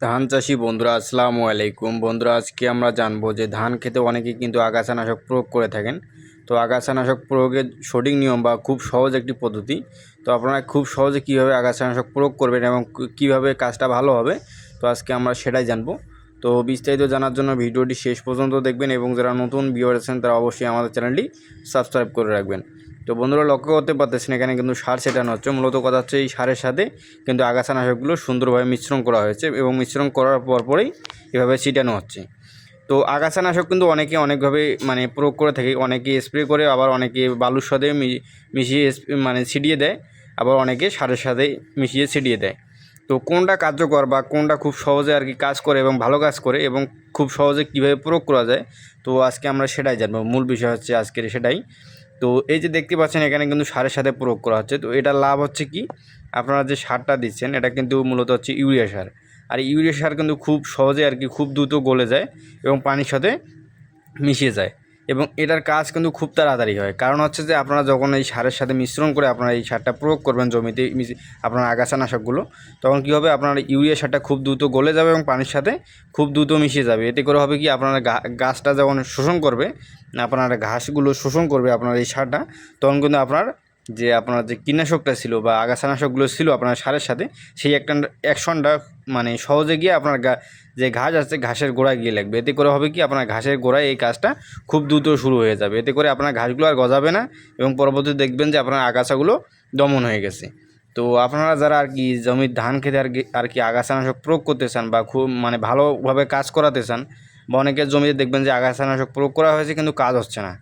ধান চাষি বন্ধুরা, আসসালামু আলাইকুম। বন্ধুরা, আজকে আমরা জানব যে ধান খেতে অনেকেই কিন্তু আগাছানাশক প্রয়োগ করে থাকেন। তো আগাছানাশক প্রয়োগের সঠিক নিয়ম বা খুব সহজ একটি পদ্ধতি। তো আপনারা খুব সহজে কীভাবে আগাছানাশক প্রয়োগ করবেন এবং কীভাবে কাজটা ভালো হবে, তো আজকে আমরা সেটাই জানব। তো বিস্তারিত জানার জন্য ভিডিওটি শেষ পর্যন্ত দেখবেন এবং যারা নতুন ভিউয়ার আছেন, তারা অবশ্যই আমাদের চ্যানেলটি সাবস্ক্রাইব করে রাখবেন। তো বন্ধুরা লক্ষ্য করতে পারতেছেন এখানে কিন্তু সার ছেটানো হচ্ছে। মূলত কথা হচ্ছে এই সারের সাথে কিন্তু আগাছানাশকগুলো সুন্দরভাবে মিশ্রণ করা হয়েছে এবং মিশ্রণ করার পর পরেই এভাবে ছিটানো হচ্ছে। তো আগাছানাশক কিন্তু অনেকে অনেকভাবে মানে প্রয়োগ করে থাকে, অনেকে স্প্রে করে, আবার অনেকে বালুর সাথে মিশিয়ে মানে ছিটিয়ে দেয়, আবার অনেকে সারের সাথে মিশিয়ে ছিটিয়ে দেয়। তো কোনটা কার্যকর বা কোনটা খুব সহজে আর কি কাজ করে এবং ভালো কাজ করে এবং খুব সহজে কীভাবে প্রয়োগ করা যায়, তো আজকে আমরা সেটাই জানব। মূল বিষয় হচ্ছে আজকের সেটাই। তো এই যে দেখতে পাচ্ছেন, এখানে কিন্তু সারের সাথে প্রয়োগ করা হচ্ছে। তো এটা লাভ হচ্ছে কি? আপনারা যে সারটা দিচ্ছেন, এটা কিন্তু মূলত হচ্ছে ইউরিয়া সার। আর ইউরিয়া সার কিন্তু খুব সহজে আর কি খুব দ্রুত গলে যায় এবং পানির সাথে মিশিয়ে যায়। এবং এটার কাজ কিন্তু খুব তাড়াতাড়ি হয়। কারণ হচ্ছে যে আপনারা যখন এই সারের সাথে মিশ্রণ করে আপনারা এই সারটা প্রয়োগ করবেন জমিতে, মিশি- আপনার আগাছানাশকগুলো, তখন কী হবে? আপনার ইউরিয়া সারটা খুব দ্রুত গলে যাবে এবং পানির সাথে খুব দ্রুত মিশিয়ে যাবে। এতে করে হবে কি? আপনার গাছটা যখন শোষণ করবে, আপনার ঘাসগুলো শোষণ করবে আপনার এই সারটা, তখন কিন্তু আপনার যে আপনার যে কীটনাশকটা ছিল বা আগাছানাশকগুলো ছিল আপনার সারের সাথে, সেই একটা অ্যাকশনটা মানে সহজে গিয়ে আপনার যে ঘাস আছে ঘাসের গোড়ায় গিয়ে লাগবে। এতে করে হবে কি আপনার ঘাসের গোড়ায় এই কাজটা খুব দ্রুত শুরু হয়ে যাবে। এতে করে আপনার ঘাসগুলো আর গজাবে না এবং পরবর্তীতে দেখবেন যে আপনার আগাছাগুলো দমন হয়ে গেছে। তো আপনারা যারা আর কি জমির ধান খেতে আর কি আর কি আগাছানাশক প্রয়োগ করতে চান বা খুব মানে ভালোভাবে কাজ করাতে চান বা অনেকের জমিতে দেখবেন যে আগাছানাশক প্রয়োগ করা হয়েছে কিন্তু কাজ হচ্ছে না।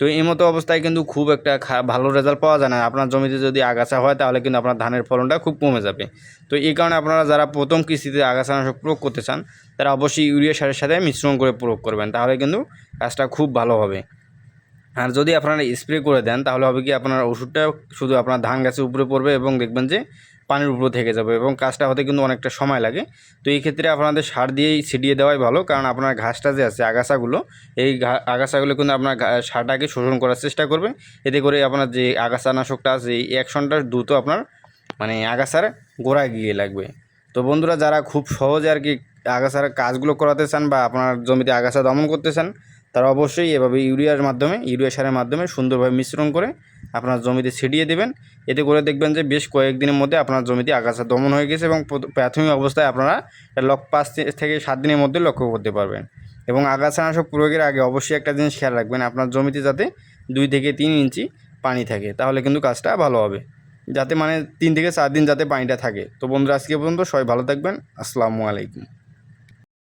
তো এই মতো অবস্থায় কিন্তু খুব একটা ভালো রেজাল্ট পাওয়া যায় না। আপনার জমিতে যদি আগাছা হয়, তাহলে কিন্তু আপনার ধানের ফলনটা খুব কমে যাবে। তো এই কারণে আপনারা যারা প্রথম কৃষিতে আগাছানাশক প্রয়োগ করতে চান, তারা অবশ্যই ইউরিয়া সারের সাথে মিশ্রণ করে প্রয়োগ করবেন। তাহলে কিন্তু কাজটা খুব ভালো হবে। আর যদি আপনারা স্প্রে করে দেন, তাহলে হবে কি আপনার ওষুধটা শুধু আপনার ধান গাছের উপরে পড়বে এবং দেখবেন যে পানির উপরে থেকে যাবে এবং কাজটা হতে কিন্তু অনেকটা সময় লাগে। তো এই ক্ষেত্রে আপনাদের সার দিয়েই ছিটিয়ে দেওয়াই ভালো, কারণ আপনার ঘাসটা যে আছে, আগাছাগুলো, এই আগাছাগুলো কিন্তু আপনার সারটাকে শোষণ করার চেষ্টা করবে। এতে করে আপনার যে আগাছানাশকটা আছে, এই অ্যাকশনটা দ্রুত আপনার মানে আগাছার গোড়ায় গিয়ে লাগবে। তো বন্ধুরা, যারা খুব সহজে আর কি আগাছার কাজগুলো করাতে চান বা আপনার জমিতে আগাছা দমন করতে চান তারা অবশ্যই এভাবে ইউরিয়ার মাধ্যমে, ইউরিয়া সারের মাধ্যমে সুন্দরভাবে মিশ্রণ করে আপনার জমিতে ছিটিয়ে দেবেন। এতে করে দেখবেন যে বেশ কয়েকদিনের মধ্যে আপনার জমিতে আগাছা দমন হয়ে গেছে এবং প্রথ- প্রাথমিক অবস্থায় আপনারা লক পাঁচ থেকে সাত দিনের মধ্যে লক্ষ্য করতে পারবেন। এবং আগাছানাশক প্রয়োগের আগে অবশ্যই একটা জিনিস খেয়াল রাখবেন, আপনার জমিতে যাতে দুই থেকে তিন ইঞ্চি পানি থাকে, তাহলে কিন্তু কাজটা ভালো হবে। যাতে মানে তিন থেকে চার দিন যাতে পানিটা থাকে। তো বন্ধুরা, আজকে পর্যন্ত সবাই ভালো থাকবেন। আসসালামু আলাইকুম।